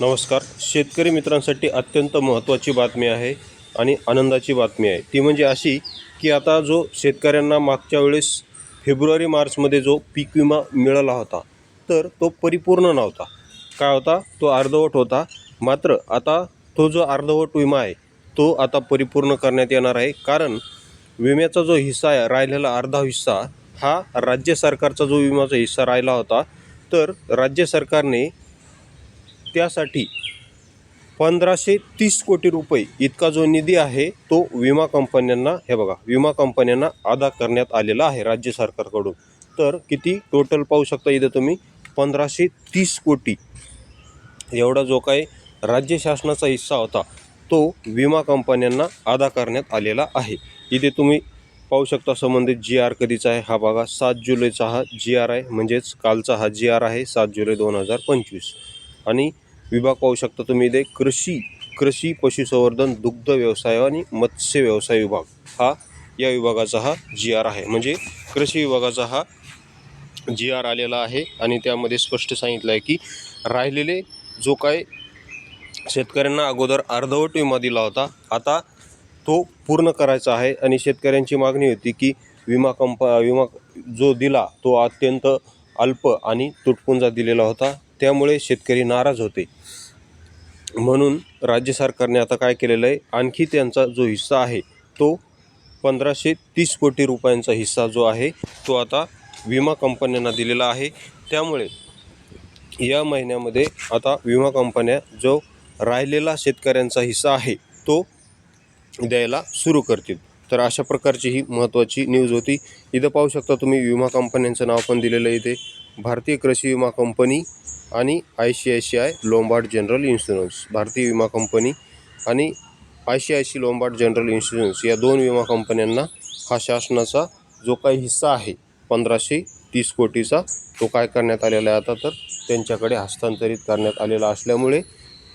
नमस्कार. शेतकरी मित्रांसाठी अत्यंत महत्त्वाची बातमी आहे आणि आनंदाची बातमी आहे. ती म्हणजे अशी की आता जो शेतकऱ्यांना मागच्या वेळेस फेब्रुवारी मार्चमध्ये जो पीक विमा मिळाला होता तर तो परिपूर्ण नव्हता. काय होता? तो अर्धवट होता. मात्र आता तो जो अर्धवट विमा आहे तो आता परिपूर्ण करण्यात येणार आहे. कारण विम्याचा जो हिस्सा आहे राहिलेला अर्धा हिस्सा हा राज्य सरकारचा जो विम्याचा हिस्सा राहिला होता तर राज्य सरकारने त्यासाठी पंधराशे तीस कोटी रुपये इतका जो निधी आहे तो विमा कंपन्यांना हे बघा विमा कंपन्यांना अदा करण्यात आलेला आहे राज्य सरकारकडून. तर किती टोटल पाहू शकता इथे तुम्ही? पंधराशे तीस कोटी. एवढा जो काही राज्य शासनाचा हिस्सा होता तो विमा कंपन्यांना अदा करण्यात आलेला आहे. इथे तुम्ही पाहू शकता संबंधित जी आर कधीचा आहे हा बघा सात जुलैचा हा जी आर आहे म्हणजेच कालचा हा जी आर आहे सात जुलै दोन हजार पंचवीस. आणि विभाग पाहू शकता तुम्ही इथे कृषी कृषी पशुसंवर्धन दुग्ध व्यवसाय आणि मत्स्य व्यवसाय विभाग. हा या विभागाचा हा जी आर आहे. म्हणजे कृषी विभागाचा हा जी आर आलेला आहे आणि त्यामध्ये स्पष्ट सांगितलं आहे की राहिलेले जो काय शेतकऱ्यांना अगोदर अर्धवट विमा दिला होता आता तो पूर्ण करायचा आहे आणि शेतकऱ्यांची मागणी होती की विमा कंप विमा जो दिला तो अत्यंत अल्प आणि तुटपुंजा दिलेला होता. त्यामुळे शेतकरी नाराज होते. म्हणून राज्य सरकारने आता काय केलेलं आहे आणखी त्यांचा जो हिस्सा आहे तो पंधराशे तीस कोटी रुपयांचा हिस्सा जो आहे तो आता विमा कंपन्यांना दिलेला आहे. त्यामुळे या महिन्यामध्ये आता विमा कंपन्या जो राहिलेला शेतकऱ्यांचा हिस्सा आहे तो द्यायला सुरू करतील. तर अशा प्रकारची ही महत्त्वाची न्यूज होती. इथं पाहू शकता तुम्ही विमा कंपन्यांचं नाव पण दिलेलं आहे इथे. भारतीय कृषी विमा कंपनी आणि I C I C I Lombard general insurance. भारतीय विमा कंपनी आणि I C I C Lombard general insurance या दोन विमा कंपन्यांना हा शासनाचा जो काही हिस्सा आहे पंधराशे तीस कोटीचा तो काय करण्यात आलेला आहे आता तर त्यांच्याकडे हस्तांतरित करण्यात आलेला असल्यामुळे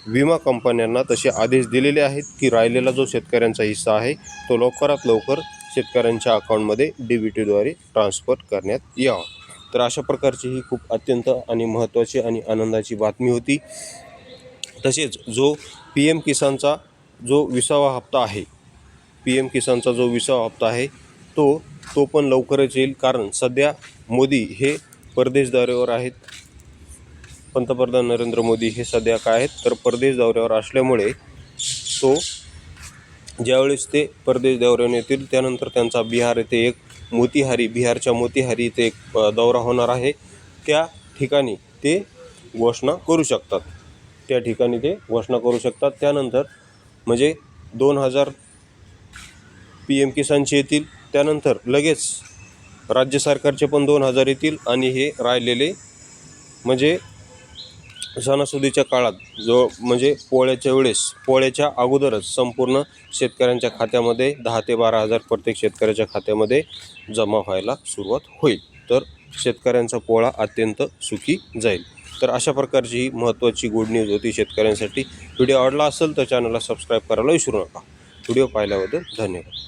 विमा कंपन्यांना तसे आदेश दिलेले आहेत की राहिलेला जो शेतकऱ्यांचा हिस्सा आहे तो लवकरात लवकर शेतकऱ्यांच्या अकाउंटमध्ये डी बी टीद्वारे ट्रान्सफर करण्यात यावा. तर अशा प्रकारची ही खूप अत्यंत आणि महत्त्वाची आणि आनंदाची बातमी होती. तसेच जो पी एम किसानचा जो विसावा हप्ता आहे पी एम किसानचा जो विसावा हप्ता आहे तो तो पण लवकरच येईल कारण सध्या मोदी हे परदेश दौऱ्यावर आहेत. पंतप्रधान नरेंद्र मोदी हे सध्या काय आहेत? तर परदेश दौऱ्यावर असल्यामुळे तो ज्यावेळेस ते परदेश दौऱ्यावर येतील त्यानंतर त्यांचा बिहार येथे एक मोतीहारी बिहारच्या मोतीहारी इथे एक दौरा होणार आहे. त्या ठिकाणी ते घोषणा करू शकतात. त्या ठिकाणी ते घोषणा करू शकतात. त्यानंतर म्हणजे दोन हजार पी एम किसानचे येतील. त्यानंतर लगेच राज्य सरकारचे पण दोन हजार येतील आणि हे राहिलेले म्हणजे सणासुदीच्या काळात जो म्हणजे पोळ्याच्या वेळेस पोळ्याच्या अगोदरच संपूर्ण शेतकऱ्यांच्या खात्यामध्ये दहा ते बारा हजार प्रत्येक शेतकऱ्याच्या खात्यामध्ये जमा व्हायला सुरुवात होईल. तर शेतकऱ्यांचा पोळा अत्यंत सुखी जाईल. तर अशा प्रकारची ही महत्त्वाची गुड न्यूज होती शेतकऱ्यांसाठी. व्हिडिओ आवडला असेल तर चॅनलला सबस्क्राईब करायला विसरू नका. व्हिडिओ पाहिल्याबद्दल धन्यवाद.